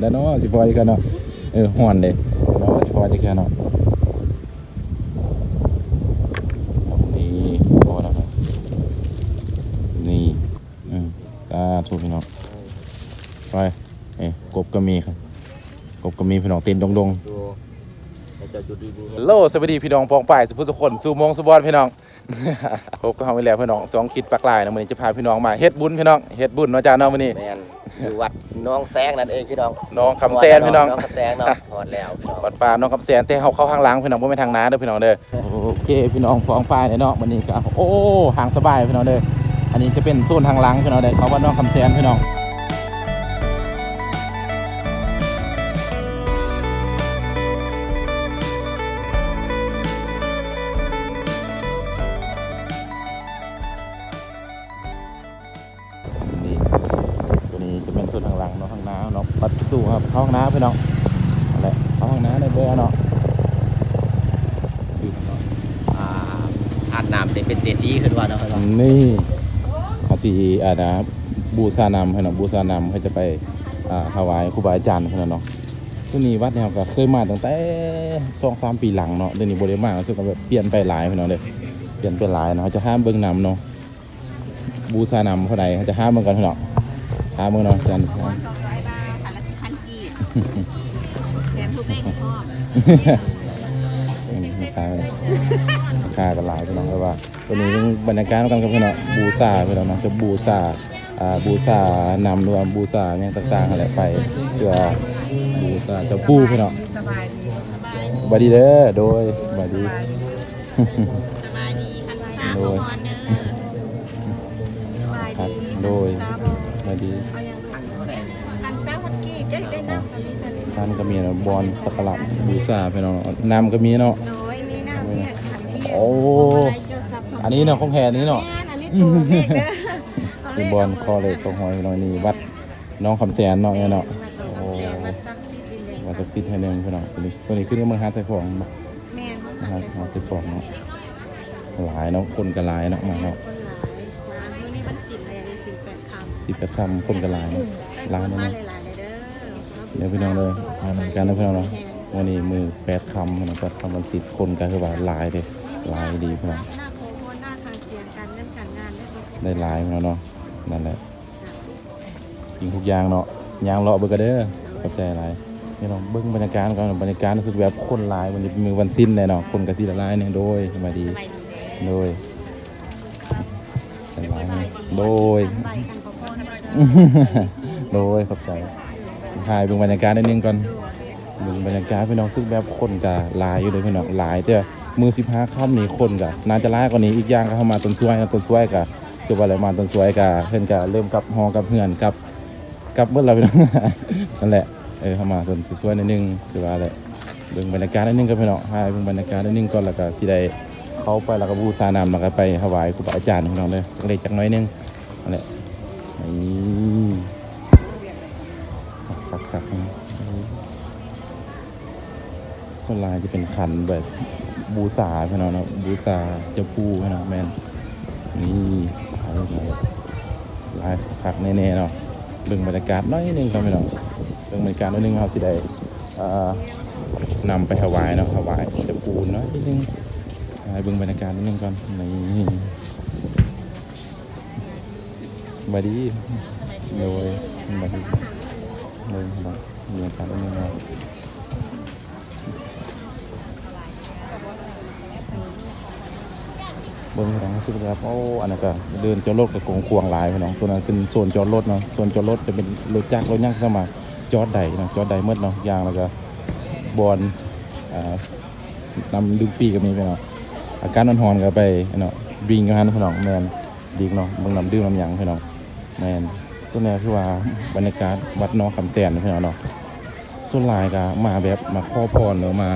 แล้วเนาะสิพอดีกันเนาะเออห่อนเลยเนาะสิพอดีกันเนาะนี่พอแล้วครับนี่อืมสาธุพี่น้องไปเอ้ยกบก็มีครับ กบก็มีพี่น้องเต้นดงๆ ให้เจ้าจุดดีๆฮัลโหลสวัสดีพี่น้องปองป่ายสุภุทุกคนสู่มงสุบอนพี่น้อง พบกับเฮาอีกแล้วพี่น้องสองคิดปากลายนะมื้อนี้จะพาพี่น้องมาเฮ็ดบุญพี่น้องเฮ็ดบุญเนาะจ้าเนาะมื้อนี้ แมนอยู่วัดน้องแซงนั่นเองพี่น้องน้องคำแซนพี่น้อง น้องคำแซงเนาะหอดแล้วพี่น้องวัดป่าน้องคำแสนแต่เฮาเข้าข้างหลังพี่น้องบ่แม่นทางน้าเด้อพี่น้องเด้อโอเคพี่น้องปองป่ายเนาะมื้อนี้ก็โอ้ห่างสบายพี่น้องเด้ออันนี้จะเป็นโซนทางหลังพี่น้องเด้อเขาว่าน้องคำแสนพี่น้อง ตูครับเข้าห้องน้ำพี่น้องนั่นแหละเข้าห้องน้ำในเบอร์เนาะอยู่ข้างนอกอ่าทานน้ำเป็นเป็นเศรษฐีขึ้นว่าเนาะพี่น้องนี่อาจีอานะบูชานำให้เนาะบูชานำเขาจะไปอ่าถวายครูบาอาจารย์เพื่อนเนาะตัวนี้วัดเนี่ยก็เคยมาตั้งแต่สองสามปีหลังเนาะเดี๋ยวนี้บริมารู้สึกว่าแบบเปลี่ยนไปหลายเพื่อนเนาะเลยเปลี่ยนไปหลายเนาะเขาจะห้ามเบิ้งนำเนาะบูชานำเท่าไหร่เขาจะห้ามเบิ้งกันเพื่อนเนาะห้ามเบิ้งเนาะอาจา แถมทุกเลขให้พ่อค่าค่ากันหลายพี่น้องเลยว่าตัวนี้เป็นบรรยากาศกันกับพี่น้องบูชาพี่น้องเนาะจะบูชาอ่าบูชานำรวมบูชาเนี่ยต่างๆอะไรไปเพื่อบูชาเจ้าปู่พี่น้องสบายดีสวัสดีเด้อโดยสวัสดีสบายดีคันข้าวโดยพอนเด้อสบายครับดีโดยซาบอสวัสดีเอาอย่า กันนี้แต่เลยท่านก็มีเนาะบอลสักการะบูชาพี่น้องน้ำก็มีเนาะน้อยนี่น้ำเนี่ยขันนี้โอ้อันนี้เนาะของแพรนี้เนาะแม่อันนี้ปูเลขเด้อเอาเป็นบอลคอเหล็กของหอยพี่น้องนี่วัดน้องคำแสนเนาะเนี่ยเนาะโอ้วัดซักซิดดินแดงวัดศักดิ์สิทธิ์ให้หนึ่งพี่น้องตัวนี้ตัวนี้ขึ้นเมืองฮาร์ดไซฟองเนาะแม่นนะคมารับฮาร์ดไซฟองเนาะหลายเนาะคนก็หลายเนาะมาเนาะคนหลายมาเมื่อนี้วันศิลป์อะไรในศิลป์แปดคำสิบแปดคำคนก็หลายเนาะหลายมาเนาะหลายๆ เด้อเดี๋ยวพี่น้องเลยเหมือนกันนะพี่น้องเนาะวันนี้มือแปดคำนะแปดคำวันสิบคนก็คือว่าหลายเลยหลายดีพี่น้องหน้าโค้งหน้าทางเสียงการเงินการงานได้บ่ได้หลายพี่น้องเนาะนั่นแหละสิ่งทุกอย่างเนาะยางเลาะเบิกกันเด้อขอบใจหลายนี่เนาะเบิ้งบรรยากาศก่อนบรรยากาศรู้สึกแบบคนหลายวันนี้เป็นมือวันสิ้นเลยเนาะคนกระสีละลายเนี่ยโดยสบายดีสบายดีเด้อโดยสบายดีโดยทำใบกันก็พอนะโดยขอบใจ ถ่ายเบิ่งบรรยากาศนิดนึงก่อนเบิ่งบรรยากาศพี่น้องซึ่งแบบคนกะหลายอยู่เลยพี่น้องลายแต่มือสิบห้าค่ำนี้คนกะน่าจะลายกว่านี้อีกอย่างก็เข้ามาต้นสวยนะต้นสวยกะคือว่าอะไรมาต้นสวยกะเพิ่อนกะเริ่มกับฮอกับเฮือนกับกับเบิดแล้วพี่น้องนั่นแหละเออเข้ามาต้นสวยนิดนึงคือว่าอะไรเบิ่งบรรยากาศนิดนึงกับพี่น้องถ่ายเบิ่งบรรยากาศนิดนึงก่อนแล้วก็สิได้เขาไปแล้วก็บูชานำแล้วก็ไปถวายครูบาอาจารย์พี่น้องเลยจักเล็กจักน้อยนึงนั่นแหละนี่ ครับครับส่วนลายจะเป็นขันแบบบูชาพี่น้องเนาะบูชาเจ้าปู่พี่น้องแมนนี่เอาเลยลายคักแน่ๆเนาะเรื่องบรรยากาศน้อยนึงครับพี่น้องเรื่องบรรยากาศน้อยนึงครับสิได้นำไปถวายเนาะถวายเจ้าปูน้อยนึงให้เบิ่งบรรยากาศนิดนึงก่อนนี่บาดีโดยบาดี เลยครับมีอาการนิดนึงนะเบิ้งพี่น้องรู้สึกแบบโอ้อันนั้นก็เดินจอดรถกับกงควงหลายพี่น้องตัวนั้นเป็นโซนจอดรถเนาะโซนจอดรถจะเป็นรถจักรรถย่งเข้ามาจอดใดนะจอดใดเมื่อเนาะยางแล้วก็บอลอ่านำดึงปีก็มีพี่น้องอาการอนหอนๆก็ไปเนาะวิ่งกันพี่น้องแมนดีเนาะเบิ่งนำดื่มนำหยังพี่น้องแมน ตัวนี้คือว่าบรรยากาศวัดน้องคำแสนนะพี่น้องเนาะส่วนหลายก็มาแบบมาขอพรเนาะมา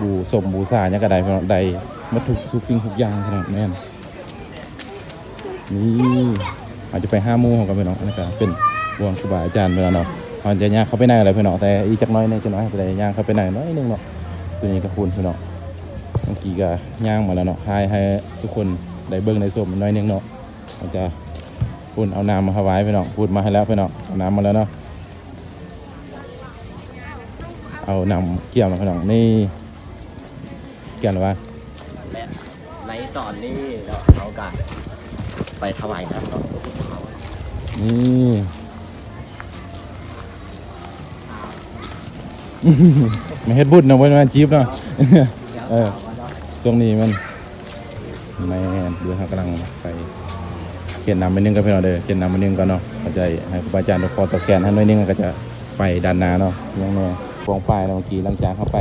บูสมบูชาเนี่ยก็ได้พี่น้องได้มาถูกสุกสิ่งทุกอย่างพี่น้องแม่นนี่อาจจะไปห้าโมงกันพี่น้องนะครับเป็นรวงครูบาอาจารย์พี่น้องเนาะอาจจะย่างเขาไปในอะไรพี่น้องแต่อีจักน้อยในจักน้อยไปได้ย่างเขาไปในน้อยนึงเนาะตัวนี้ก็คุณพี่น้องเมื่อกี้ก็ย่างมาแล้วเนาะให้ให้ทุกคนได้เบิ่งในสมน้อยนึงเนาะอาจจะ พูดเอาน้ำมาถวายพี่น้องพูดมาให้แล้วพี่น้องเอาน้ำมาแล้วเนาะเอานำเกี่ยวมาพี่น้องนี่เกี่ยวหรือวะและในตอนนี้เราเอากันไปถวายน้ำเนาะผู้สาวนี่ไม่เฮ็ดบุญเนาะบ่แม่นจีบเนาะเออช่วงนี้มันแม่นเดี๋ยวเขากำลังไป เขียนนำไปนึงกับพี่น้องเด้อเขียนนำไปนึงก่อนเนาะก็จะให้ครูบาอาจารย์พอตะแกนให้หน่อยนึงก็จะไปด้านหน้าเนาะยังแน่ฟองปลายเนาะเมื่อกี้หลังจากเข้าไป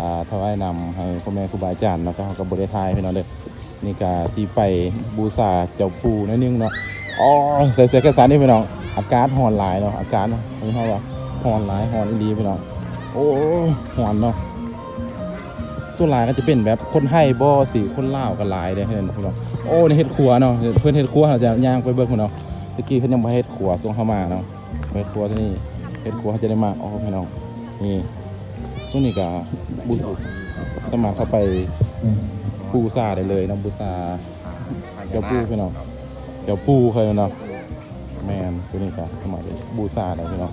อ่าถวายนำให้พ่อแม่ครูบาอาจารย์เนาะก็เขาก็บ่ได้ทายพี่น้องเด้อนี่ก็สิไปบูชาเจ้าปู่น่อยนึงเนาะอ๋อใส่เสื้อแขนสั้นนี่พี่น้องอากาศร้อนหลายเนาะอากาศเนาะนี่เฮาว่าร้อนหลายร้อนอีหลีพี่น้องโอ้ร้อนเนาะ ส่วนหลายก็จะเป็นแบบคนไทยบ่สิคนลาวก็หลายเด้อเห็นพี่น้องโอ้ในเฮ็ดครัวเนาะเพิ่อนเฮ็ดครัวเราจะย่างไปเบิ่งพุ่นเนาะตะกี้เพิ่นยังบ่เฮ็ดครัวส่งเข้ามาเนาะเฮ็ดครัวที่นี่เฮ็ดครัวเขาจะได้มาอ๋อพี่น้องนี่ช่วงนี้ก็บุญสมัครเข้าไปบูชาได้เลยเนาะบูชาเจ้าปู่พี่น้องเจ้าปู่เคยเนาะแม่นช่วงนี้ก็สมัครบูชาได้พี่น้อง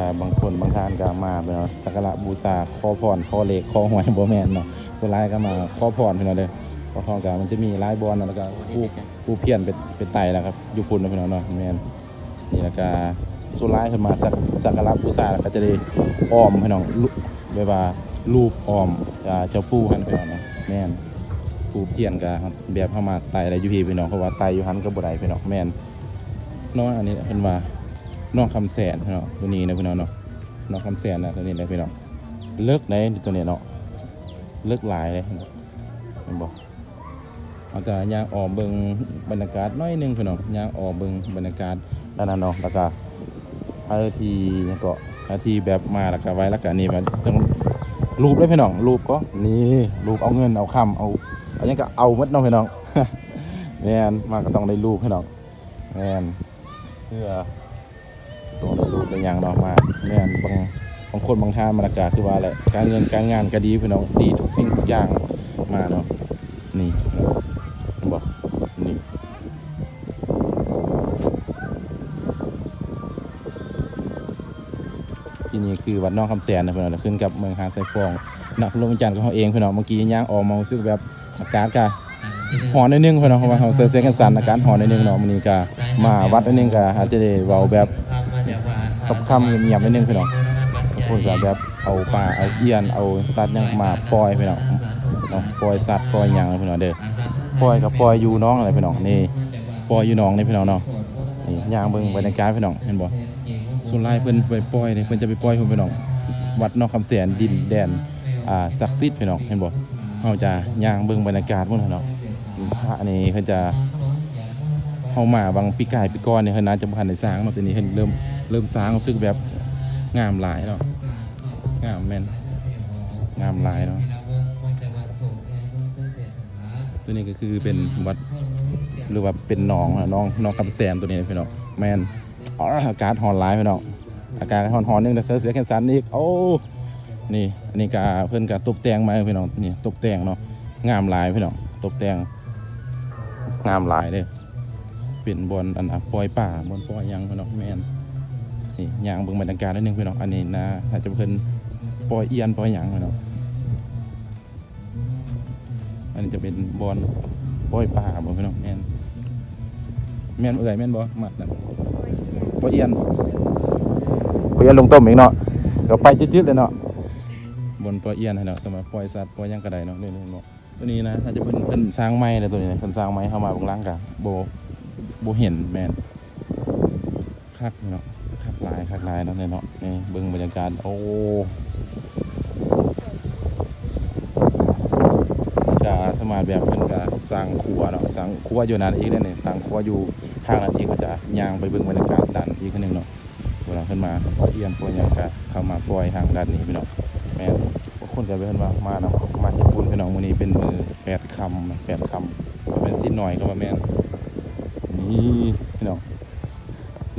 ก็บางคนบางท่านก็มาเป็นสักการะบูชาขอพรขอเลขขอหวยบ่แม่นเนาะส่วนหลายก็มาขอพรพี่น้องเด้อขอพรก็มันจะมีลายบอนเนะแล้วก็ผู้ผู้เพี้ยนเป็นเป็นไตแล้วครับอยู่พุ่นนะพี่น้องเนาะแม่นนี่แล้วก็ส่วนหลายขึ้นมาสักสักการะบูชาแล้วก็จะได้อ้อมพี่น้องรูปแบบว่ารูปอ้อมเจ้าปู่หั่นพี่น้องเนาะแม่นผู้เพี้ยนก็แบบเข้ามาไตอะไรอยู่พี่พี่น้องเพราะว่าไตอยู่หันก็บ่ได้พี่น้องแม่นเนาะอันนี้เพิ่นว่า น้องคำแสนพี่น้องตัวนี้นะพี่น้องเนาะน้องคำแสนนะตัวนี้นะพี่น้องเลิกไหนตัวนี้เนาะเลิกหลายเลยเห็นบ่เห็นบอกเอาแต่ยางออกเบิงบรรยากาศน้อยหนึงพี่น้องยางออกเบิงบรรยากาศด้านนั้นเนาะแล้วก็อาทีเนี่ยก็อาทีแบบมาแล้วก็ไว้แล้วก็นี่มันต้องรูปเลยพี่น้องรูปก็นี่รูปเอาเงินเอาคำเอาอาหยังก็เอาหมดเนาะพี่น้องแม่นมาก็ต้องได้รูปพี่น้องแมนเพื่อ เราดูเป็นอย่างเนาะมาแม่นบางบางคนบางท่ามันากาคือว่าอะไรการเงินการงานก็ดีพี่น้องดีทุกสิ่งทุกอย่างมาเนาะนี่นบอกนี่ที่นี่คือวัดน้องคำแสนนะพี่น้องขึ้นกับเมืองหาไซฟองนักลงจันทร์ของเขาเองพี่น้องเมื่อกี้ย่างออกมารู้สึกแบบอากาศกะหอนนิดนึงพี่น้องเพราะว่าเขาเซอร์เซกันสันอากาศหอนนิดนึงเนาะมันนี้ก็มาวัดนิดนึงก็อาจจะได้เว้าแบบ กับคำเงียบๆนิดนึงพี่น้องพูดกับแบบเอาปลาเอาเอียนเอาสัตว์ยังมาปล่อยพี่น้องเนาะปล่อยสัตว์ปล่อยหยังพี่น้องเด้อปล่อยกับปล่อยอยู่น้องอะไรพี่น้องนี่ปล่อยอยู่น้องนี่พี่น้องเนาะนี่ยางเบิ่งบรรยากาศพี่น้องเห็นบ่ส่วนลายเพิ่นไปปล่อยนี่เพิ่นจะไปปล่อยพุ่นพี่น้องวัดนอกคำแสนดินแดนอ่าศักดิ์สิทธิ์พี่น้องเห็นบ่เฮาจะย่างเบิ่งบรรยากาศพุ่นพี่น้องพระนี่เพิ่นจะ เฮามาบางปีกายปีก่อนเนี่ยเพิ่นน่าจะบ่ทันได้สร้างเนาะแต่นี้เพิ่นเริ่มเริ่มสร้างรู้สึกแบบงามหลายเนาะงามแม่นงามหลายเนาะตัวนี้ก็คือเป็นวัดหรือว่าเป็นหนองน้องน้องคำแซมตัวนี้พี่น้องแม่นอ๋ออากาศร้อนหลายพี่น้องอากาศร้อนๆนึงแต่เสือเสือแขนสั้นอีกโอ้นี่อันนี้ก็เพิ่อนก็ตกแต่งมาพี่น้องนี่ตกแต่งเนาะงามหลายพี่น้องตกแต่งงามหลายเด้อ เป็นบอลอันนะปล่อยป่าบอลปล่อยหยังพี่น้องแมนนี่ยางเบิ่งบรรยากาศนิดนึงพี่น้องอันนี้นะอาจจะเพิ่นปล่อยเอียนปล่อยหยังพี่น้องอันนี้จะเป็นบอลปล่อยป่าบ่พี่น้องแมนแมนเอื่อยแมนบ่มัดนะปล่อยเอียนบ่ปล่อยเอียนลงต้มอีกเนาะเดี๋ยวไปจืดๆเลยเนาะบอลปล่อยเอียนให้เนาะสำหรับปล่อยสัตว์ปล่อยหยังก็ได้เนาะนี่ๆเนาะตัวนี้นะอาจจะเป็นเพิ่นสร้างไม้เลยตัวนี้นะเพิ่นสร้างไม้เข้ามาบางล่างกะโบ บเห็นแมนคักเนาะคักลายคักลายเนาะเนี่ยเนาะนี่เบิ่งบรรยากาศโอ้จะสมาร์ทแบบเพิ่นก็สร้างครัวเนาะสร้างครัวอยู่นั่นอีกแล้วนี่ยสร้างครัวอยู่ทางนั้นอีกก็จะย่างไปเบิ่งบรรยากาศด้านอีกคนหนึงเนาะเวลาขึ้นมาปล่อยเอียนปล่อยยังก็เข้ามาปล่อยทางด้านนี้พี่น้องแม่นบางคนก็เพิ่นว่ามาเนาะมาญี่ปุ่นพี่น้องมื้อนี้เป็นมือแปดคำแปดคำเป็นสิ้นหน่อยก็ว่าแม่น นี่พี่น้อง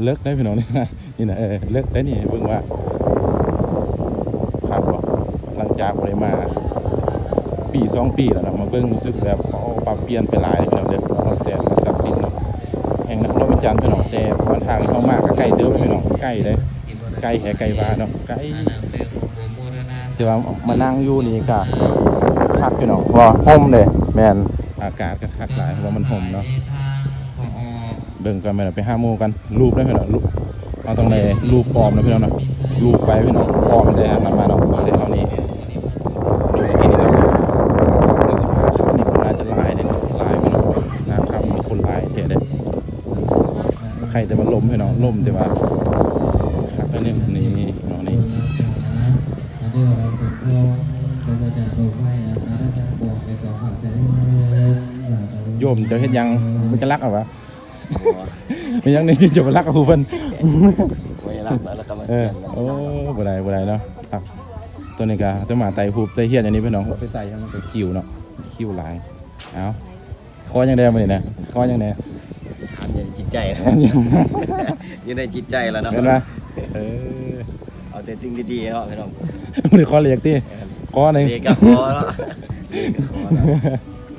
เลิกได้พี่น้องนี่นะนี่นะเออเลิกได้นี่เบิ่งว่าครับบ่หลังจากได้มา ปีสองปีแล้วเนาะมาเบิ่งรู้สึกแบบโอ้ปรับเปลี่ยนไปหลายเลยพี่น้องเด้อน้องแสนมันศักดิ์สิทธิ์เนาะแห่งนครวิจารณ์พี่น้องแต่วันทางเข้ามาก็ใกล้เด้อพี่น้องใกล้เลยใกล้แห่ไกลว่าเนาะใกล้แต่ว่ามานั่งอยู่นี่ก็คักพี่น้องว่าห่มเลยแมนอากาศก็คักหลายเพราะว่ามันห่มเนาะ เบิ่งกันไปเนาะไปห้าโมงกันรูปได้พี่น้องรูปเอาตรงไหนรูปปลอมนะพี่น้องเนาะรูปไปพี่น้องปลอมได้ทางนั้นมาเนาะแต่เอานี้รูปที่นี่เนาะหนึ่งสิบห้าคำนี่ผมน่าจะลายเลยเนาะลายพี่น้องสิบห้าคำมีคนลายเท่เลยใครแต่ว่าลมพี่น้องลมแต่ว่าครับแล้วเนี่ยนี่นี่พี่น้องนี่โยมจะเฮ็ดหยังมันจะรักเอาวะ มันยังนี่จะมารักกับผู้เพิ่นไว้รับแล้วก็มาเอเสีอยนโอ้บ่ได้บ่ได้เนาะครับตัวนี้ก็จะมาไต่หูบไต่เฮียนอันนี้พี่น้องไปไต่ให้มันไปคิวเนาะคิวหลายเอาคอยังแดงมานี่นะคอยังแดงถามอยู่ในจิตใจนะอยู่ในจิตใจแล้วเนาะเห็นป่ะเออเอาแต่สิ่งดีๆเนาะพี่น้องมันได้คอเรียกติคอหนึงเด็กกับคอเนาะเด็กกับคอเนาะ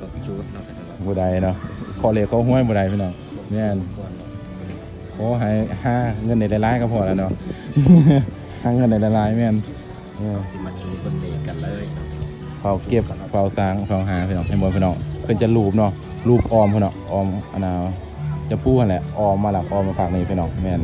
กับจูดเนาะพี่น้องบ่ได้เนาะคอเรียกคอห้วยบ่ได้พี่น้องแม่นควร เนาะขอให้ห้าเงินในหลายๆก็พอแล้วเนาะ ห้าเงินในหลายๆแม่นเออสิมาจูดบนเด็กกันเลยเนาะเผาเก็บเผาสร้างเผาหาพี่น้องให้หมดพี่น้องเพิ่นจะรูปเนาะรูปออมพี่น้องออมอันน่ะจะพูดนั่นแหละออมมาหลักออมมาฝากนี่พี่น้องแม่น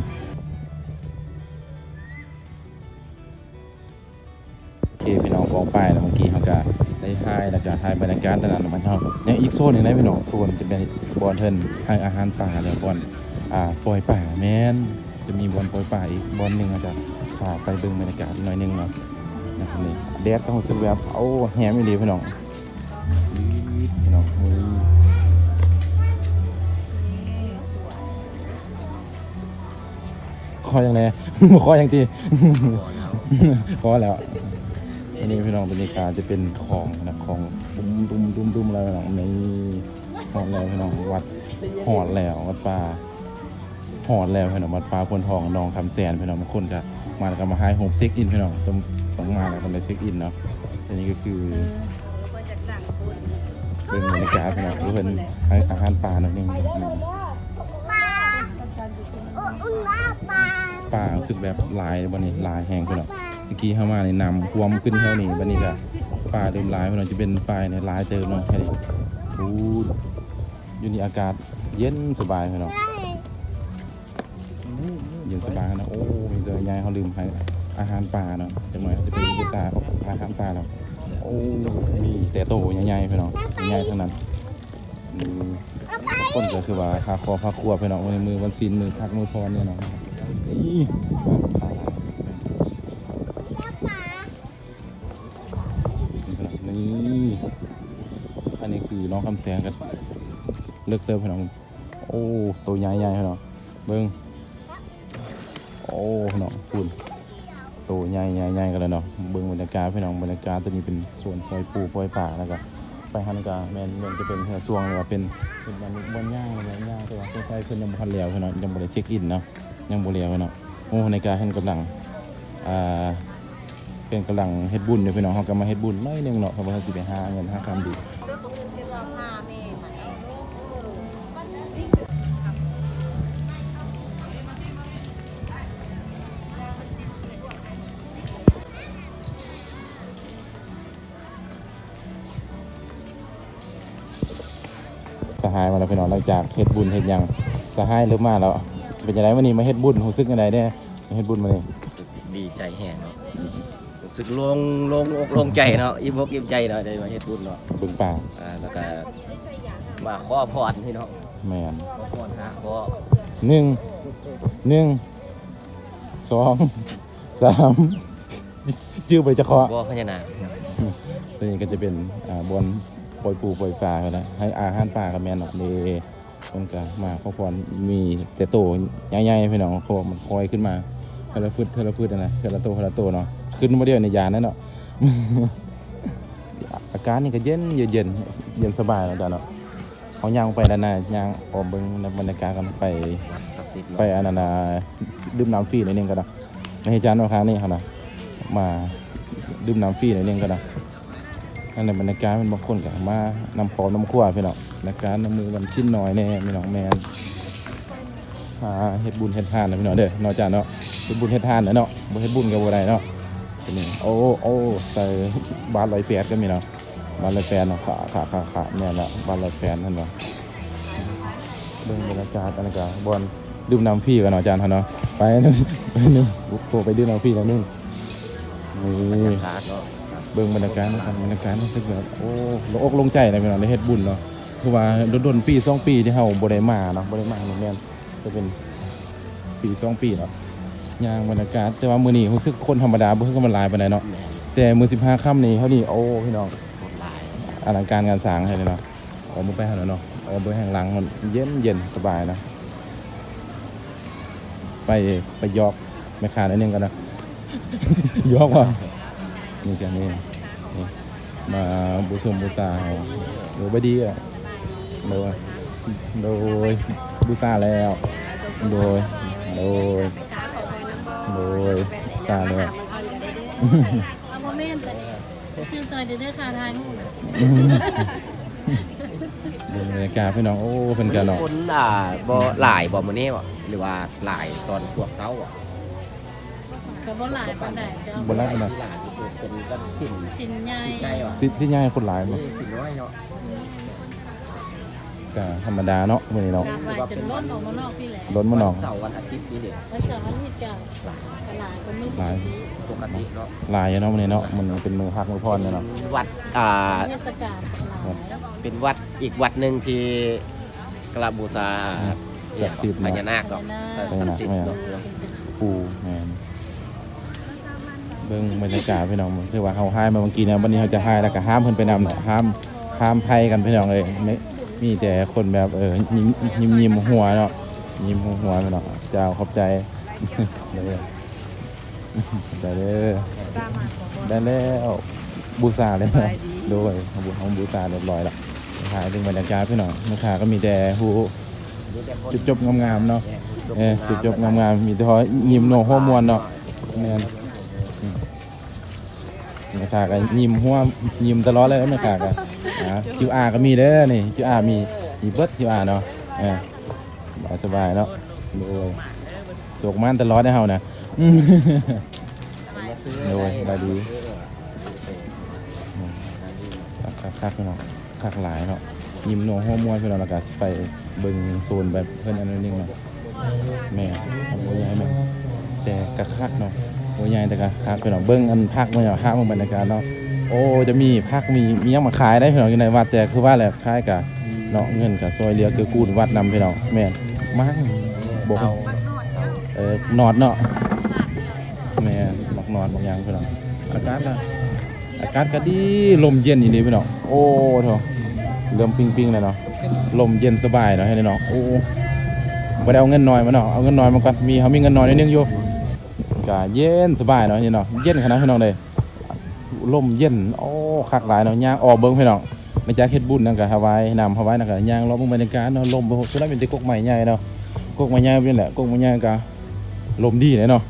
ายบรรยากาศตลาดมันเฮายังอีกโซนหนึ่งได้พี่น้องโซนจะเป็นบอนเทินให้อาหารป่าแล้วบอนอ่าปล่อยป่าแม่นจะมีบอนปล่อยป่าอีกบอนหนึ่งอาจจะพาไปเบิ่งบรรยากาศหน่อยหนึงเนาะนะครับนี่แดดก็รู้สึกแบบโอ้แหมไม่ดีพี่น้องพี่น้องคอยังไงคอยังตีคอแล้ว อันนี้พี่น้องบรรยากาศจะเป็นของนะของดุมดุมดุมดุมอะไรพี่น้องในหอดแล้วพี่น้องวัดหอดแล้ววัดป่าหอดแล้วพี่น้องวัดป่าพนทองหนองคำแสนพี่น้องบางคนก็มาแล้วก็มาไฮโฮมเซ็กอินพี่น้องต้องต้องมาแล้วต้องไปเซ็กอินเนาะอันนี้ก็คือเป็นบรรยากาศพี่น้องรือเป็นอาหารป่าเนาะนี่ป่ารู้สึกแบบลายวันนี้ลายแห้งพี่น้อง มื่อกี้เข้ามาในนำควมขึ้นเท่านี้วันนี้ก็ป่าเดิมลายพี่น้องจะเป็นป่าในลายเติมเนาะแค่นี้พูอยู่นี่อากาศเย็นสบายพี่น้องเย็นสบายนะโอ้ยเจอยายเขาลืมให้อาหารป่าเนาะจังหน่อยเขาจะเป็นกุศลอาหารป่าเราโอ้มีแต่โตใหญ่ๆพี่น้องใหญ่ๆทั้งนั้นคนก็คือว่าพาคอพาครัวพี่น้องมือมือวันศีลมือพักมือพรเนี่ยเนาะนี่ นนี้คือน้องคำแสงกันเลือกเติมพี่น้องโอ้ตัวใหญ่ๆพี่น้องเบิ้งโอ้พี่น้องคุณตัวใหญ่ๆๆกันเลยเนาะเบิ้งบรรยากาศพี่น้องบรรยากาศตัวนี้เป็นส่วนปล่อยปูปล่อยป่าแล้วก็ไปฮันกาแมนแมนจะเป็นเหือสวงหรือว่าเป็นเป็นบนบนย่างบนย่างแต่ว่าใกล้ๆเพิ่นยังบ่ทันแล้วพี่น้องยังบ่ได้เช็คอินเนาะยังบ่แล้วพี่น้องโอ้ในกาเห็นกำลังอ่าเป็นกำลังเฮ็ดบุญอยู่พี่น้องเฮาก็มาเฮ็ดบุญหน้อยหนึงเนาะเพราะว่าเฮาสิไปหาเงินหาคำดี หายมาแล้วพี่น้องหลังจากเฮ็ดบุญเฮ็ดหยังสหายเริ่มมาแล้วเป็นยังไงวันนี้มาเฮ็ดบุญรู้สึกยังไงเนี่ยมาเฮ็ดบุญมานี่รู้สึกดีใจแห้งเนาะรู้สึกโล่งโล่งอกโล่งใจเนาะอิ่มอกอิ่มใจเนาะได้มาเฮ็ดบุญเนาะเบิ่งป่าอ่าแล้วก็มาขอพรพี่เนาะแม่นขอพรหาขอหนึ่งหนึ่งสองสามจื้อไปจะเคาะบ่พญานาคตัวนี้ก็จะเป็นอ่าบอน ปล่อยปูปล่อยปลากันนะให้อาหารปลากับแม่นออกเดมันก็มาขอพรมีแต่โตใหญ่ๆพี่น้องเขาบอกมันคอยขึ้นมาเทละฟืดเทละฟืดนะเทละโตเทละโตเนาะขึ้นมาเดียวในยานนั่นเนาะอาการนี่ก็เย็นเย็นเย็นเย็นสบายแล้วจ้ะเนาะเขาย่างไปด้านหน้าย่างออกเบิ่งในบรรยากาศกันไปวัดศักดิ์สิทธิ์ไปเนาะอันนั้นนะดื่มน้ำฟรีหน่อยหนึงก็ได้ในจานว่าครั้งนี้เขานะมาดื่มน้ำฟรีหน่อยหนึงก็ได้ นั่นแหละบรรยากาศมันบางคนก็มานำของน้ำขั้วพี่น้องบรรยากาศน้ำมือมันชิ้นน้อยแน่พี่น้องแมนหาเฮ็ดบุญเฮ็ดทานนะพี่น้องเด้อนอกจากเนาะเฮ็ดบุญเฮ็ดทานนะเนาะบ่เฮ็ดบุญก็บ่ได้เนาะนี้โอ้โอ้ใส่บาทร้อยแปดก็มีเนาะบาทร้อยแปดเนาะขาขาขาขาเนี่ยแหละบาทร้อยแปดนั่นเนาะเบิ่งบรรยากาศอันนั้นก็บอลดื่มน้ำฟรีกันเนาะอาจารย์เขาเนาะไปนึงไปนึงบุกโผล่ไปดื่มน้ำฟรีกันนึงนี่ขาดเนาะ บิ่งบรรยากาศนะครับบรรยากาศรู้สึกแบบโอ้โลงอกลงใจเลยพี่น้องได้เฮ็ดบุญเนาะคือว่าโดนๆปีสองปีที่เฮาบ่ได้มาเนาะบ่ได้มาแม่นจะเป็นปีสองปีเนาะย่างบรรยากาศแต่ว่ามื้อนี้รู้สึกคนธรรมดาบ่คือคนมันหลายปานใดเนาะแม่นแต่มื้อ15ค่ำนี้เฮานี่โอ้พี่น้องหลายอลังการงานสร้างให้เลยเนาะเอามือไปหาแล้วเนาะเอาเบิ่งหลังมันเย็นเย็นสบายนะ ไปไปยอกแม่ค้าหนิดนึงกันนะ ยอกว่ะนี่จ้ะนี่นี่ มาบูชมบูชาเอาโดยบดีอะโดยโดยบูชาแล้ว โดยโดยโดยบูชาแล้วเอาโมเมนต์แต่ชื่อซอยเดเดอร์คาทายนู่นดูบรรยากาศพี่น้องโอ้เป็นกันเนาะคนอ่าบ่หลายบ่มื้อนี้บ่หรือว่าหลายตอนสวกเช้าบ่ กับว่าหลายปันใดเจ้าบนไร่กันนะหลายที่สุดเป็นก็สิ้นสินใหญ่ใหญ่ว่ะที่ที่ง่ายคนหลายมั้นี่สิ้นน้อยเนาะก็ธรรมดาเนาะวันนี้เนาะกราบไหวจนล้นออกมานอกพี่แหละล้นมาหนอง วัเสาร์วันอาทิตย์นี่เด็กแล้วเสาร์อาทิตย์กับหลายคนไม่หลาย ปกติเนาะหลายอยู่เนาะวันนี้เนาะมันเป็นมือพักมือพรเนี่ยเนาะวัดอ่าเทศกาลหลายแล้วเป็นวัดอีกวัดหนึ่งที่กราบบูชาศักดิ์สิทธิ์พเนาะญานาคเนาะศักดิ์สิทธิ์เนาะปูแมน เบิ่งบรรยากาศพี่น้องคือว่าเขาให้มาเมื่อกี้เนี่ยวันนี้เขาจะให้แล้วก็ห้ามเพิ่นไปนำเนาะห้ามห้ามไพ่กันพี่น้องเลยไม่มีแต่คนแบบเออยิ้มยิ้มยิ้มหัวเนาะยิ้มหัวพี่น้องเจ้าขอบใจเด้อขอบใจเด้อได้แล้วบูชาแล้วโดยเขาบูเขาบูชาเรียบร้อยแล้วถ่ายถึงบรรยากาศพี่น้องลูกค้าก็มีแต่หูจุดจบงามๆเนาะเออจุดจบงามๆมีแต่พอยิ้มโนหัวมวนเนาะแม่น แม่ค้าก็ยิ้มหัวยิ้มตลอดเลยแม่ค้าก็อ่า QR ก็มีเด้อนี่ QR มีมีเบิด QR เนาะเออสบายเนาะโดยจกมันตลอดได้เฮานะอืมมาซื้อโดยดีคักคักๆเนาะคักหลายเนาะยิ้มโนหัวมวนพี่น้องแล้วก็ไปเบิ่งโซนแบบเพิ่นอันนั้นนึงเนาะแม่ทำบ่ใหญ่แม่แต่กะคักเนาะ บ่ใหญ่แต่กะคักพี่น้องเบิ่งอันพักมาเนาะห้ามบรรยากาศเนาะโอ้จะมีพักมีมียังมาขายได้พี่น้องอยู่ในวัดแต่คือว่าแหละขายกะเนาะเงินกะซอยเลือเกือกูลวัดนำพี่น้องแม่นมั่งบ่เอาเออนอดเนาะแม่นบักนอดบางอย่างพี่น้องอากาศก็อากาศก็ดีลมเย็นอีนี่พี่น้องโอ้โถเริ่มปิ้งๆเลยเนาะลมเย็นสบายเนาะให้เนาะโอ้บ่ได้เอาเงินน้อยมาเนาะเอาเงินน้อยมาก่อนมีเขามีเงินน้อยนิดนึงอยู่ ก็เย็นสบายเนาะนี่เนาะเย็นขนาดพี่น้องเลยลมเย็นโอ้คักหลายเนาะย่างออกเบิ่งพี่น้องมาจากเฮ็ดบุญนั่นก็ฮาวายนำฮาวายนั่นก็ย่างรอบเบิ่งบรรยากาศเนาะลมบ่สุดท้ายเป็นแต่กกไม้ใหญ่เนาะกกไม้ใหญ่เป็นแหละกกไม้ใหญ่ก็ลมดีเลยเนาะ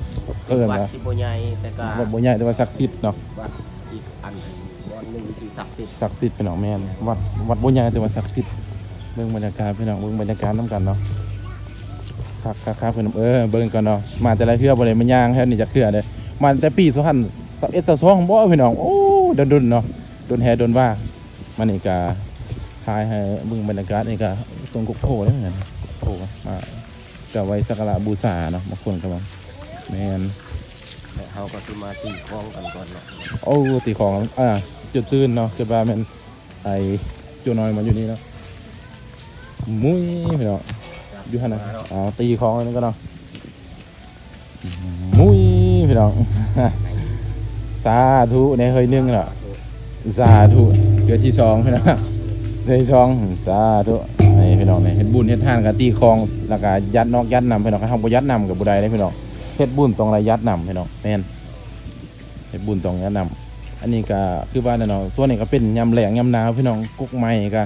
เอิ้นวัดว่าที่โบใหญ่แต่ก็วัดบ่ใหญ่แต่ว่าศักดิ์สิทธิ์เนาะวัดอีกอันหนึ่งวัดหนึ่งที่ศักดิ์สิทธิ์ศักดิ์สิทธิ์พี่น้องแม่นวัดวัดบ่ใหญ่แต่ว่าศักดิ์สิทธิ์เบิ่งบรรยากาศพี่น้องเบิ่งบรรยากาศนํกันเนาะ คักคักคักพี่น้องเออเบิ่งก่อนเนาะมาแต่ละเทื่อบ่ได้มาย่างแค่นี้จักเทื่อเด้มาแต่ปี2021 22บ่พี่น้องโอ้ดนๆเนาะดนแฮดนว่ามันนี่ก็ทายให้เบิ่งบรรยากาศนี่ก็ตรงกกโพเลยเหมือนกันโอ้มาก็ไว้สักการะบูชาเนาะบางคนก็ว่าแม่นแต่เขาก็คือมาตีคล้องกันก่อนเนาะโอ้ตีของอ่าจุดตื่นเนาะเกิดว่าแมันไอจูน้อยมาอยู่นี่เนาะมุ้ยพี่เนาะ อยู่หันนะอ๋อตีของนั่นก็เนาะมุ้ยพี่น้อง สาธุในเฮยหนึ่งเนาะสาธุเกิดที่สองพี่น้องเดือนที่สองสาธุนี่พี่น้องเนี่ยเฮ็ดบุญเฮ็ดทานกับตีคองแล้วก็ยัดนอกยัดนำพี่น้องเขาทำบ่ยัดนำกับบุได้เลยพี่น้องเฮ็ดบุญตรงไรยัดนำพี่น้องแม่นเฮ็ดบุญต้องแนะนำอันนี้ก็คือว่าแน่นอนส่วนนี้ก็เป็นยำแหลงยำหนาวพี่น้องกุ๊กไม้ก็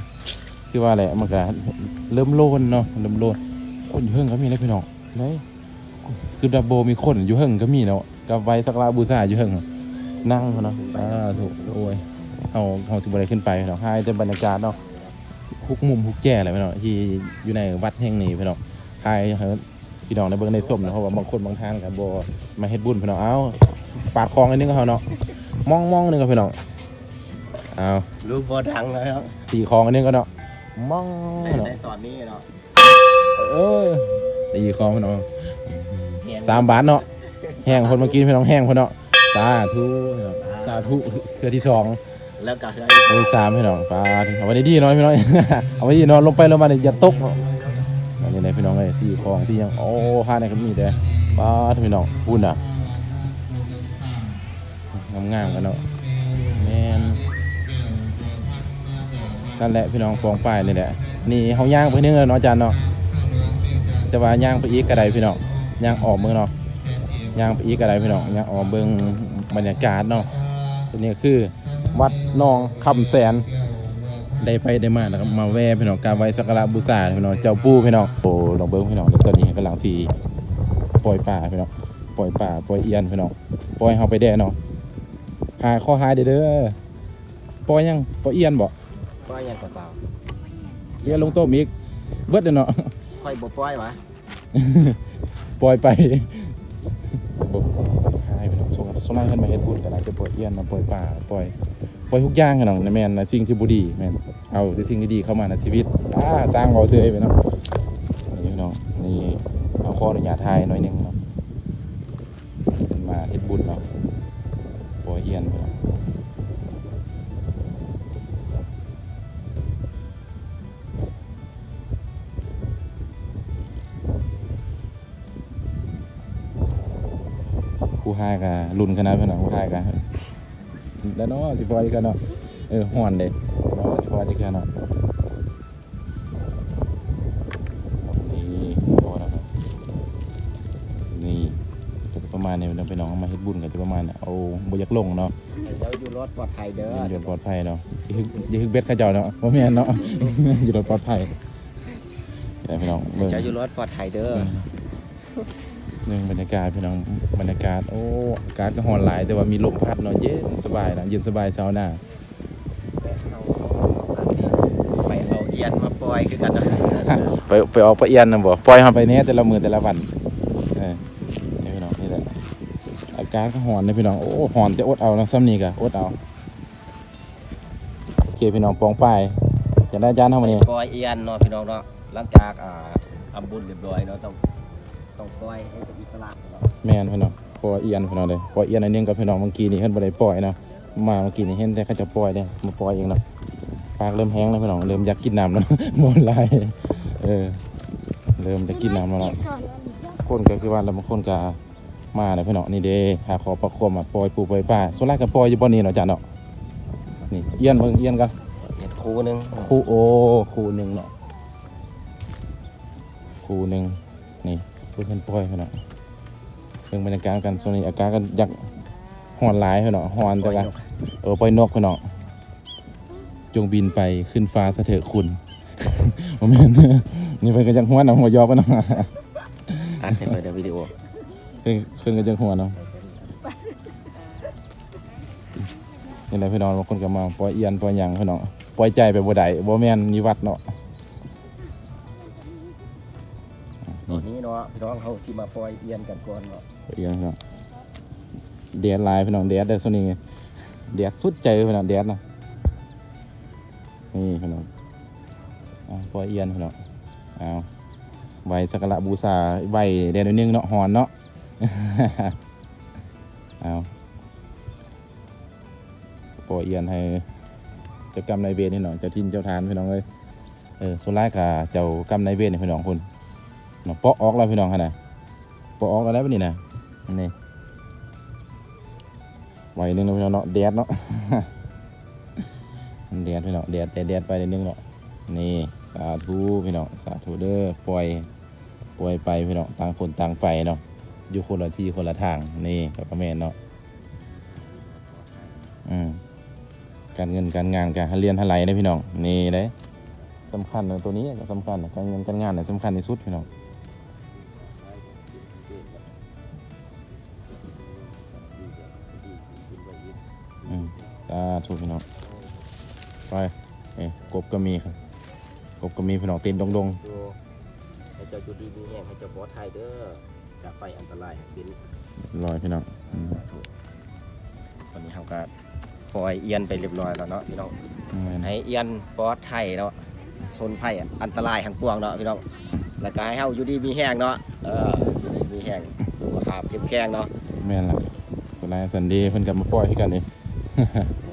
คือว่าแหละมันก็เริ่มโลนเนาะเริ่มโลน คนอยู่เฮิงก็มีนะพี่น้องไหนคือดับโบมีคนอยู่เฮิงก็มีเนาะกับไว้สักการะบูชาอยู่เฮิงนั่งเนาะอ่าถูกโอ้ยโอ้เฮาเฮาสิบ่ได้ขึ้นไปพี่น้องให้แต่บรรยากาศเนาะทุกมุมทุกแก่เลยพี่น้องที่อยู่ในวัดแห่งนี้พี่น้องให้ให้พี่น้องได้เบิ่งได้ส้มนะเพราะว่าบางคนบางทางก็บ่มาเฮ็ดบุญพี่น้องเอ้าปาดคลองอันนึงก็เฮาเนาะมองมองอันนึงก็พี่น้องเอารูปบอดังแล้วตีคลองอันนึงก็เนาะมองในพี่น้องในตอนนี้เนาะ เออตีคลองพี่น้องสามบาทเนาะแห้งคนมากินพี่น้องแห้งพี่น้องสาธุพี่น้องสาธุเคือที่สองแล้วก็คือเบอร์สามพี่น้องปลาเอาไว้ดีๆหน้อยพี่น้อยเอาไว้ดีนอนลงไปลงมาเนี่ยอย่าตกเนาะอันนี้ในพี่น้องเลยตีคลองที่ยังโอ้ห้าในก็มีแต่ปลาพี่น้องพูดอะงามๆกันเนาะแม่นนั่นแหละพี่น้องฟองป้ายนี่แหละนี่เฮาย่างไปนึงแล้วเนาะอาจารย์เนาะ จะว่าย่างไปอีกกระไดพี่น้องย่างออกเมืองเนาะย่างไปอีกกระไดพี่น้องย่างออกเบิ่งบรรยากาศเนาะตัวนี้คือวัดหนองคำแสนได้ไปได้มาแล้วก็มาแวะพี่น้องกราบไหว้สักการะบูชาพี่น้องเจ้าปู่พี่น้องโอ้ลองเบิ้งพี่น้องแล้วตอนนี้กำลังสีปล่อยป่าพี่น้องปล่อยป่าปล่อยเอียนพี่น้องปล่อยเฮาไปแด่เนาะหาข้อหายเด้อเด้อปล่อยยังปล่อยเอียนบ่ป้อยยังกว่าสาวเอียนลงโต๊ะอีกเบิดเด้อเนาะ ค่อยบ่ป้อยวะปล่อยไปโอ้หายพี่น้องส่งส่งไล่ขึ้นมาเฮ็ดบุญก็น่าจะปล่อยเอียนนะปล่อยป่าปล่อยปล่อยทุกอย่างพี่น้องนะแม่นนะสิ่งที่บ่ดีแม่นเอาแต่สิ่งที่ดีเข้ามาในชีวิตอ่าสร้างเว้าซื่อไอ้พี่น้องนี่พี่น้องนี่เอาข้ออนุญาตไทยหน่อยนึงเนาะเป็นมาเฮ็ดบุญเนาะปล่อยเอียนพี่น้ ผู้ให้กับรุ่นขนาดพี่น้องผู้ให้กับแล้วเนาะสิปล่อยกันเนาะเออฮ้อนเด้เนาะสิปล่อยกันเนาะนี่พอแล้วครับนี่ก็จะประมาณนี้เราไปน้องเอามาเฮ็ดบุญกันจะประมาณนี้เอาบ่อยากลงเนาะเดี๋ยวอยู่รถปลอดภัยเด้ออยู่ปลอดภัยเนาะอย่าฮึกอย่าฮึกเบ็ดเข้าเจ้าเนาะบ่แม่นเนาะอยู่รถปลอดภัยเดี๋ยวพี่น้องเบิ่งจะอยู่รถปลอดภัยเด้อ เรื่องบรรยากาศพี่น้องบรรยากาศโอ้อากาศก็ร้อนหลาย แต่ว่ามีลมพัดเนาะเย็นสบายนะเย็นสบายเช้าหน้าไปเอาเอียนมาปล่อยคือกันเนาะไปไปออกไปเอียนนะบ่ปล่อยเฮาไปแหน่แต่ละมื้อแต่ละวันเออนี่พี่น้องนี่แหละอากาศก็ร้อนนะพี่น้องโอ้ร้อนจะอดเอานะซ้ำนี้ก็อดเอาโอเคพี่น้องปองป้ายจะได้จานเท่ามื้อนี้ปล่อยเอียนเนาะพี่น้องเนาะหลังจากอ่าทำบุญเรียบร้อยเนาะต้อง ต้องปล่อยให้เป็นอิสระเนาะแม่นพี่น้องปล่อยเอียนพี่น้องเลยปล่อยเอียนอันนึงกับพี่น้องเมื่อกี้นี่เพิ่นบ่ได้ปล่อยเนาะมาเมื่อกี้นี่เห็นแต่เขาจะปล่อยเด้มาปล่อยเองเนาะปากเริ่มแห้งแล้วพี่น้องเริ่มอยากกินน้ำแล้วบ่ไหลายเออเริ่มจะกินน้ำแล้วเนาะคนก็คือว่าเราบางคนก็มาเนี่ยพี่น้องนี่เด้หาขอประคมอะปล่อยปูปล่อยปลาส่วนแรกก็ปล่อยอยู่บ่นี้เนาะจ้ะเนาะนี่เอียนเบิ่งเอียนกันเห็ดคูหนึงคู่โอคู่หนึ่งเนาะคู่หนึ่งนี่ เพิ่นปล่อยพี่น้องเบิ่งบรรยากาศกันส่วนนี้อากาศก็อยากฮ้อนหลายพี่น้องฮ้อนแต่ว่าเออปล่อยนกพี่น้องจงบินไปขึ้นฟ้าซะเถอะคุณบ่แม่นนี่เพิ่นก็จังหัวหนำหัวยอกันเนาะอัดเสร็จเลยเดี๋ยววิดีโอเพิ่นเพิ่นก็จังหัวเนาะนี่แหละพี่น้องบางคนก็มาปล่อยเอียนปล่อยหยังพี่น้องปล่อยใจไปบ่ได้บ่แม่นนิวัดเนาะ น้องเขาสิมาปล่อยเอียนกันก่อนเนาะปล่อยเอียนพี่น้องแดลายพี่น้องแดดเด้อส่วนนี้แดดสุดใจพี่น้องแดดเนาะนี่พี่น้องปล่อยเอียนพี่น้องเอาไว้สักระบูชาไว้แดดนิดนึงเนาะหอนเนาะเอาปล่อยเอียนให้เจ้ากรรมนายเวรนี่เนาะเจ้าทินเจ้าทานพี่น้องเลยเออส่วนแรกค่ะเจ้ากรรมนายเวรนี่พี่น้องคุณ เนาะเปาะออกแล้วพี่น้องค่ะนะเปาะออกแล้วได้ปะนี่นะนี่ไว้นึงนะพี่น้องเนาะแดดเนาะแดดพี่น้องแดดแดดแดดไปนิดนึงเนาะนี่สาธุพี่น้องสาธุเด้อปล่อยปล่อยไปพี่น้องต่างคนต่างไปเนาะอยู่คนละที่คนละทางนี่กับกระแม่เนาะอืมการเงินการงานการเรียนอะไรนะพี่น้องนี่เลยสำคัญนะตัวนี้ก็สำคัญการเงินการงานเนี่ยสำคัญที่สุดพี่น้อง อืมสาธุพี่น้องโอ้ไปเอ้กบก็มีครับกบก็มีพี่น้องตีนดงสู้ให้เจ้าอยู่ดีมีแห้งให้เจ้าปลอดภัยเด้อจากไปอันตรายเป็นๆลอยพี่น้องอืมตอนนี้เขาก็ปล่อยเอียนไปเรียบร้อยแล้วเนาะพี่น้องแม่นให้เอียนปลอดภัยเนาะทนภัยอันตรายทางปวงเนาะพี่น้องแล้วก็ให้เฮาอยู่ดีมีแห้งเนาะเอออยู่ดีมีแห้งสุขภาพเข้มแข็งเนาะแม่นล่ะคนนายสันดีเพิ่นกลับมาปล่อยให้กันนี่ปล่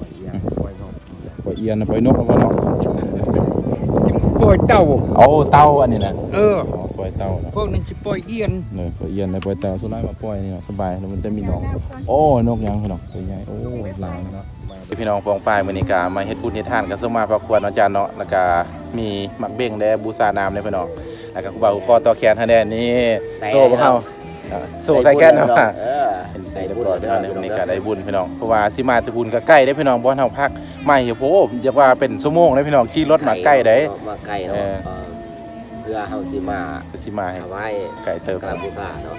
อยเอียนนะปล่อยนกแล้วบ่เนาะปล่อยเต่าเอาเต่าอันนี้นะเอออ๋อปล่อยเต่าเนาะพวกนั้นจะปล่อยเอียนเลยปล่อยเอียนในปล่อยเต่าสุดท้ายมาปล่อยนี่เนาะสบายแล้วมันจะมีน้องโอ้นกยังพี่น้องตัวใหญ่โอ้หลายเนาะพี่น้องปองฝ่ายมื้อนี้ก็มาเฮ็ดบุญเฮ็ดทานกันสมมาพระควรอาจารย์เนาะแล้วก็มีมักเบ้งแด่บูชาน้ำเด้พี่น้องแล้วก็ครูบาครูคอต่อแขนให้แน่นี่โซ่บ่เฮา เออโซ่ใส่แขนเนาะเออได้เรียบร้อยพี่น้องในวันนี้ก็ได้บุญพี่น้องเพราะว่าสิมาจะบุญก็ใกล้ได้พี่น้องบ่เฮาพักไม่เหี่ยวโพอยากว่าเป็นชั่วโมงได้พี่น้องขี่รถมาใกล้ได้มาใกล้เนาะเออเออเพื่อเฮาสิมาสิมาให้ถวายไก่เติบกราบบูชาเนาะ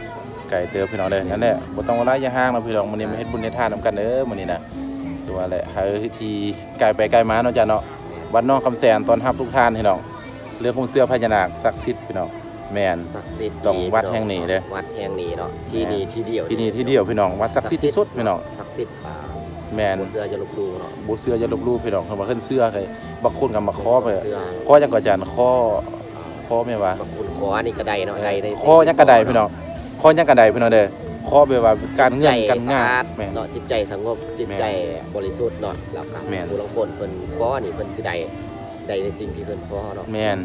ไก่เติบพี่น้องเด้อนั่นแหละบ่ต้องว่าระยะห่างเนาะพี่น้องมื้อนี้มาเฮ็ดบุญเฮ็ดทานนํกันเด้อมื้อนี้นะตัวาแหละหาที่ไกลไปไกลมาเนาะจ้ะเนาะวัดน้องคำแสนตอนรับทุกท่านพี่น้องเรื่องของเสื้อพญานาคศักดิ์สิทธิ์พี่น้อง แม่นศักดิ์สิทธิ์ต้องวัดแห่งนี้เด้อวัดแห่งนี้เนาะที่นี่ที่เดียวที่นี่ที่เดียวพี่น้องวัดศักดิ์สิทธิ์ที่สุดพี่น้องศักดิ์สิทธิ์อ่าแม่นบ่เสื้อจะลบหลู่เนาะบ่เสื้ออย่าลบหลู่พี่น้องเพิ่นว่าขึ้นเสื้อให้บางคนก็มาขอไปเสื้อข้อยังก็อาจารย์ข้อข้อแม่ว่าบางคนขออันนี้ก็ได้เนาะได้ได้ข้อยังกระไดพี่น้องข้อยังกระไดพี่น้องเด้อข้อแบบว่าการเงินการงานใจสะอาดแม่นเนาะจิตใจสงบจิตใจบริสุทธิ์เนาะแล้วก็แม่นผู้ลางคนเพิ่นขอนี่เพิ่นสิได้ได้ในสิ่งที่เพิ่นขอเนาะแม่น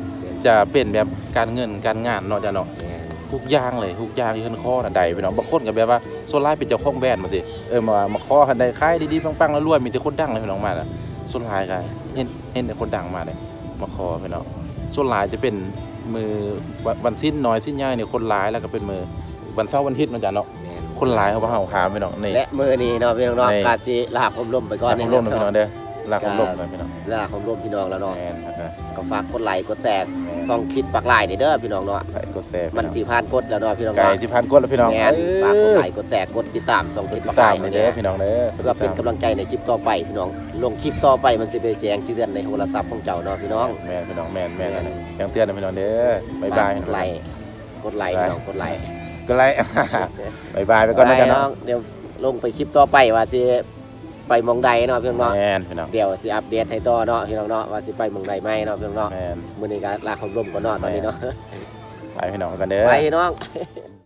จะเป็นแบบการเงินการงานเนาะจ้ะเนาะแม่นทุกอย่างเลยทุกอย่างที่เพิ่นข้อน่ะใดพี่น้องบางคนก็แบบว่าส่วนหลายเป็นเจ้าของแบรนด์มาสิเออมามาข้อคันใดขายดีๆปังๆแล้วรวยมีแต่คนดังเลยพี่น้องมาน่ะส่วนหลายก็เห็นเห็นแต่คนดังมาเลยมาขอพี่น้องส่วนหลายจะเป็นมือวันวันสิ้นน้อยสิ้นใหญ่เนี่ยคนหลายแล้วก็เป็นมือวันเสาร์วันอาทิตย์เนาะจ้ะเนาะแม่นคนหลายเขาบ่เฮาหาพี่น้องนี่และมื้อนี้เนาะพี่น้องเนาะในกาสิลาผมลมไปก่อนลากของลมนะพี่น้องเด้อ ลากของลมนะพี่น้องลาผมลมพี่น้องแล้วเนาะแม่นนะครับก็ฝากกดไลค์กดแชร์ส่องคลิดปักหลายนี่เด้อพี่น้องเนาะไก่กดแซ่มันสิผ่านกดแล้วเนาะพี่น้องไก่เนาะสิพันกดแล้วพี่น้องแม่นฝากกดไลค์กดแชร์กดติดตามส่องคลิดปักหตาลามยไปนี่เด้เด้ออพี่น้องเด้อเพื่อเป็นกำลังใจในคลิปต่อไปพี่น้องลงคลิปต่อไปมันสิไปแจ้งที่เดือนในโทรศัพท์ของเจ้าเนาะพี่น้องแม่นพี่น้องแม่นแม่นอันนั้นยังเตือนนะพี่น้องเด้อบ๊ายบายฝกกดไลค์กดไลค์พี่น้องกดไลค์ก็ไล่บ๊ายบายไปก่อนนะไลจ๊ะค์เนาะเนาะเดี๋ยวลงไปคลิปต่อไปว่าสิ ไปหมองใดเนาะพี่น้องเนาะ แม่นพี่น้อง เดี๋ยวสิอัปเดตให้ต่อเนาะพี่น้องเนาะว่าสิไปหมองใดไหมเนาะพี่น้องเนาะแม่นมื้อนี้ก็ลาคำร่มก่อนเนาะตอนนี้เนาะไปพี่น้องกันเด้อ ไปพี่น้อง